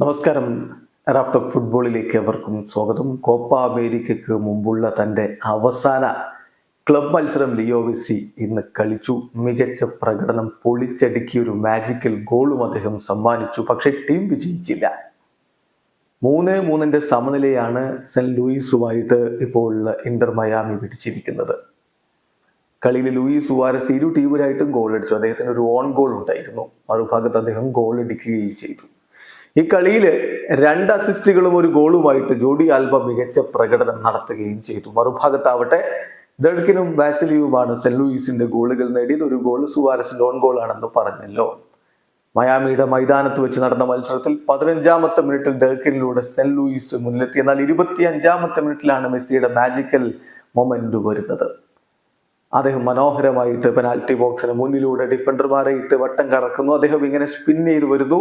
നമസ്കാരം. റാഫ്റ്റോക്ക് ഫുട്ബോളിലേക്ക് എവർക്കും സ്വാഗതം. കോപ്പ അമേരിക്കയ്ക്ക് മുമ്പുള്ള തന്റെ അവസാന ക്ലബ് മത്സരം ലിയോവിസി ഇന്ന് കളിച്ചു. മികച്ച പ്രകടനം പൊളിച്ചടുക്കിയ ഒരു മാജിക്കൽ ഗോളും അദ്ദേഹം സമ്മാനിച്ചു. പക്ഷെ ടീം വിജയിച്ചില്ല. മൂന്ന് മൂന്നിന്റെ സമനിലയാണ് സെന്റ് ലൂയിസുമായിട്ട് ഇപ്പോൾ ഇന്റർ മയാമി പിടിച്ചിരിക്കുന്നത്. കളിയിൽ ലൂയിസ് വാരസ് ഇരു ടീമിലായിട്ടും ഗോൾ അടിച്ചു അദ്ദേഹത്തിന് ഒരു ഓൺ ഗോൾ ഉണ്ടായിരുന്നു. മറുഭാഗത്ത് അദ്ദേഹം ഗോൾ അടിക്കുകയും ചെയ്തു. ഈ കളിയിൽ രണ്ട് അസിസ്റ്റുകളും ഒരു ഗോളുമായിട്ട് ജോഡി ആൽബ മികച്ച പ്രകടനം നടത്തുകയും ചെയ്തു. മറുഭാഗത്താവട്ടെ ഡെഡ്കിനും വാസിലിയുമാണ് സെന്റ് ലൂയിസിന്റെ ഗോളുകൾ നേടിയത്. ഒരു ഗോൾ സുവാരസിന്റെ ലോൺ ഗോൾ ആണെന്ന് പറഞ്ഞല്ലോ. മയാമിയുടെ മൈതാനത്ത് വെച്ച് നടന്ന മത്സരത്തിൽ പതിനഞ്ചാമത്തെ മിനിറ്റിൽ ഡെർക്കിനിലൂടെ സെന്റ് ലൂയിസ് മുന്നിലെത്തി. എന്നാൽ ഇരുപത്തി അഞ്ചാമത്തെ മിനിറ്റിലാണ് മെസ്സിയുടെ മാജിക്കൽ മൊമെന്റ് വരുന്നത്. അദ്ദേഹം മനോഹരമായിട്ട് പെനാൽറ്റി ബോക്സിന് മുന്നിലൂടെ ഡിഫൻഡർമാരെ ഇട്ട് വട്ടം കറക്കുന്നു. അദ്ദേഹം ഇങ്ങനെ സ്പിൻ ചെയ്ത് വരുന്നു.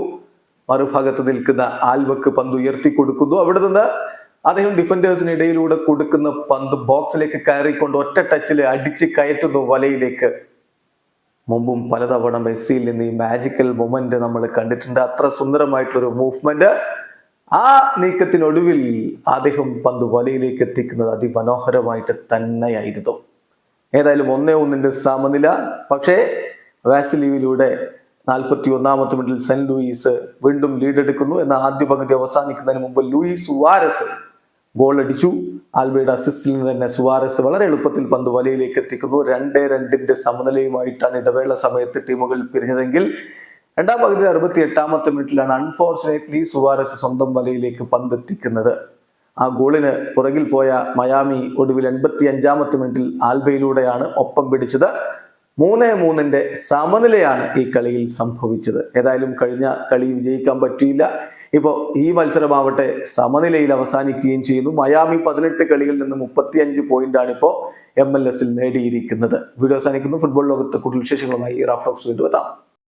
മറുഭാഗത്ത് നിൽക്കുന്ന ആൽവക്ക് പന്ത് ഉയർത്തി കൊടുക്കുന്നു. അവിടെ നിന്ന് അദ്ദേഹം ഡിഫൻഡേഴ്സിന് ഇടയിലൂടെ കൊടുക്കുന്ന പന്ത് ബോക്സിലേക്ക് കയറിക്കൊണ്ട് ഒറ്റ ടച്ചിൽ അടിച്ച് കയറ്റുന്നു വലയിലേക്ക്. മുമ്പും പലതവണ മെസ്സിയിൽ നിന്ന് ഈ മാജിക്കൽ മൊമെന്റ് നമ്മൾ കണ്ടിട്ടുണ്ട്. അത്ര സുന്ദരമായിട്ടുള്ള ഒരു മൂവ്മെന്റ് ആ നീക്കത്തിനൊടുവിൽ അദ്ദേഹം പന്ത് വലയിലേക്ക് എത്തിക്കുന്നത് അതിമനോഹരമായിട്ട് തന്നെയായിരുന്നു. ഏതായാലും ഒന്നേ ഒന്നിന്റെ സമനില. പക്ഷേ വാസിലീവിലൂടെ നാൽപ്പത്തി ഒന്നാമത്തെ മിനിറ്റിൽ സെന്റ് ലൂയിസ് വീണ്ടും ലീഡ് എടുക്കുന്നു എന്ന ആദ്യ പകുതി അവസാനിക്കുന്നതിന് മുമ്പ് ലൂയിസ് സുവാരസ് ഗോൾ അടിച്ചു ആൽബയുടെ അസിസ്റ്റിൽ നിന്ന് തന്നെ സുവാരസ് വളരെ എളുപ്പത്തിൽ പന്ത് വലയിലേക്ക് എത്തിക്കുന്നു. രണ്ടേ രണ്ടിന്റെ സമനിലയുമായിട്ടാണ് ഇടവേള സമയത്ത് ടീമുകൾ പിരിഞ്ഞതെങ്കിൽ രണ്ടാം പകുതി അറുപത്തി എട്ടാമത്തെ മിനിറ്റിലാണ് അൺഫോർച്ചുനേറ്റ്ലി സുവാരസ് സ്വന്തം വലയിലേക്ക് പന്ത് എത്തിക്കുന്നത്. ആ ഗോളിന് പുറകിൽ പോയ മയാമി ഒടുവിൽ എൺപത്തി അഞ്ചാമത്തെ മിനിറ്റിൽ ആൽബയിലൂടെയാണ് ഒപ്പം പിടിച്ചത്. മൂന്ന് മൂന്നിന്റെ സമനിലയാണ് ഈ കളിയിൽ സംഭവിച്ചത്. ഏതായാലും കഴിഞ്ഞ കളി വിജയിക്കാൻ പറ്റിയില്ല. ഇപ്പോൾ ഈ മത്സരമാവട്ടെ സമനിലയിൽ അവസാനിക്കുകയും ചെയ്യുന്നു. മയാമി പതിനെട്ട് കളികളിൽ നിന്ന് മുപ്പത്തി അഞ്ച് പോയിന്റാണ് ഇപ്പോൾ എം എൽ എസിൽ നേടിയിരിക്കുന്നത്. വീഡിയോ അവസാനിക്കുന്നു. ഫുട്ബോൾ ലോകത്ത് കൂടുതൽ വിശേഷങ്ങളുമായി റാഫ്ലോക്സ് വീണ്ടും എത്താം.